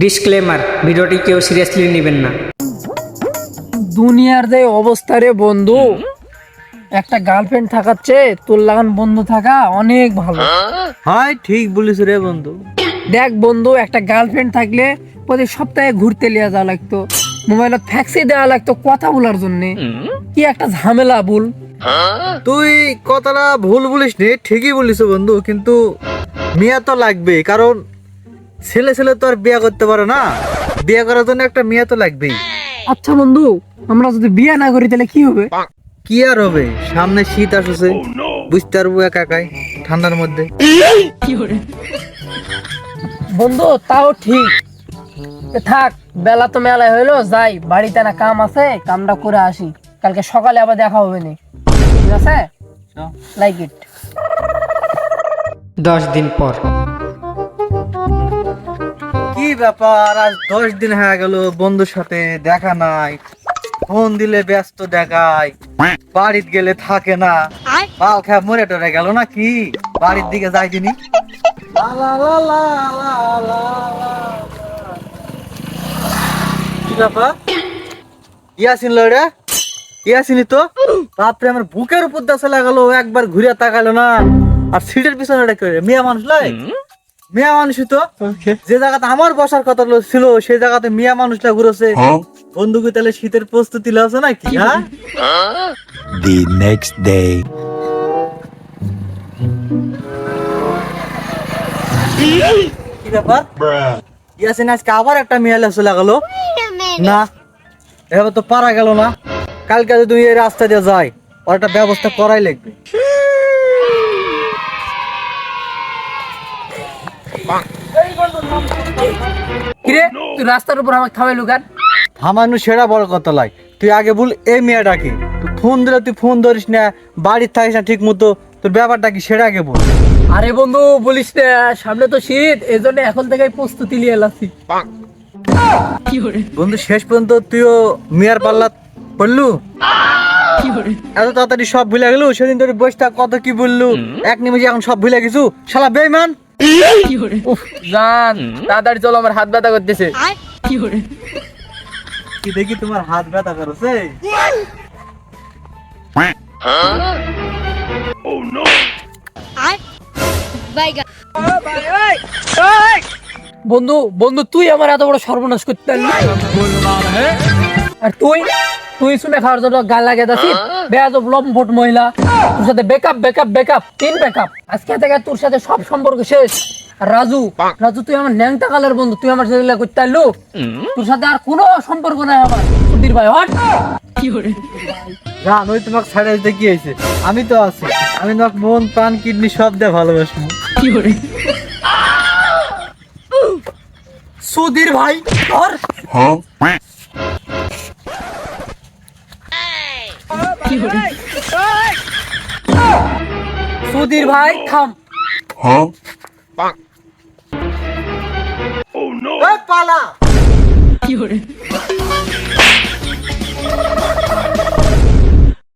Disclaimer ভিডিওটি কেউ seriously নেবেন না। দুনিয়ার যে অবস্থা রে বন্ধু একটা গার্লফ্রেন্ড থাকার চেয়ে তোর লাগান বন্ধু থাকা অনেক ভালো। হয় ঠিক বলিস রে বন্ধু। দেখ বন্ধু একটা গার্লফ্রেন্ড থাকলে প্রতি সপ্তাহে ঘুরতে লিয়া যাওয়া লাগতো মোবাইলত ফ্যাক্সি দেওয়া লাগতো কথা বলার জন্য। কি একটা ঝামেলা বল। তুই কথাটা ভুল বলিস নি ঠিকই বলিস বন্ধু কিন্তু মিয়া তো লাগবে কারণ ছেলে ছেলে তো আর বিয়ে করতে পারে না। বিয়ে করার জন্য একটা মেয়ে তো লাগবেই। আচ্ছা বন্ধু আমরা যদি বিয়ে না করি তাহলে কি হবে? কি আর হবে? সামনে শীত আসছে। বুঝতে পারব একা একাই ঠান্ডার মধ্যে। বন্ধু তাও ঠিক। থাক বেলা তো মেলায় হইল যাই বাড়িতে না কাম আছে কামটা করে আসি। কালকে সকালে আবার দেখা হবে নি। ঠিক আছে? লাইক ইট দশ দিন পর। ব্যাপার আজ দশ দিন হয়ে গেল বন্ধুর সাথে দেখা নাই। ফোন দিলে ব্যস্ত দেখায় বাড়িতে গেলে থাকে না। পাল খেয়ে মরে টরে গেল না কি বাড়ির দিকে যাই দিনি। ইয়াসিন লড়ে ইয়াসিনি তো? বাপরে আমার বুকের উপর দাসে লাগালো একবার ঘুরে তাকালো না। আর সিটের পিছনে মেয়ে মানুষ লাই মিয়া মানুষই তো। যে জায়গাতে আমার বসার কথা ছিল সেই জায়গাতে মিয়া মানুষটা ঘুরেছে। বন্ধুকে তাহলে শীতের প্রস্তুতি আছে নাকি? হ্যাঁ? The next day. কি ব্যাপার? ইয়াসিন আজকে আবার একটা মেয়ে লেসে লাগালো না এভাবে তো পারা গেল না। কালকে যদি এই রাস্তা দিয়ে যাই ওর একটা ব্যবস্থা করাই লাগবে। রাস্তার উপর আমাকে থামাই লুকান থামানো সেরা বড় কথা লাই। তুই আগে বল এই মেয়েটাকে তুই ফোন দিলে তুই ফোন ধরিস না বাড়ির থাকিস না ঠিক মতো তোর ব্যাপারটা কি সেটা আগে বল। আরে বন্ধু বলিস না সামনে তো শীত এই জন্য এখন থেকে প্রস্তুতি নিয়ে এলাছি। বন্ধু শেষ পর্যন্ত তুইও মেয়ার পাল্লা পড়লু? এত তাড়াতাড়ি সব ভুলে গেলু? সেদিন তোর বসটা কত কি বললু? এক নিমিষে এখন সব ভুলে গেছু? শালা বেইমান জান তাড়াতাড়ি চলো আমার হাত ব্যথা করতেছে। কি দেখি তোমার হাত ব্যথা করছে? বন্ধু বন্ধু তুই আমার এত বড় সর্বনাশ করতে পারলি আর তুই? তুই শুনে খাওয়ার জন্য গাল লাগে দাসি বেয়াদব লম্পট মহিলা। তোর সাথে বেকআপ বেকআপ বেকআপ তিন বেকআপ আজকে থেকে তোর সাথে সব সম্পর্ক শেষ। আর রাজু রাজু তুই আমার ন্যাংটা কালের বন্ধু তুই আমার সাথে এগুলা করতে পারলু তোর সাথে আর কোনো সম্পর্ক নাই আমার। সুধীর ভাই হট। জান ওই তোমাকে ছাড়ে দিতে কি হয়েছে? আমি তো আছি। আমি তোমাকে মন প্রাণ কিডনি সব দিয়ে ভালোবাসবো। সুধীর ভাই ধর। সুধীর ভাই থাম। এই পালা।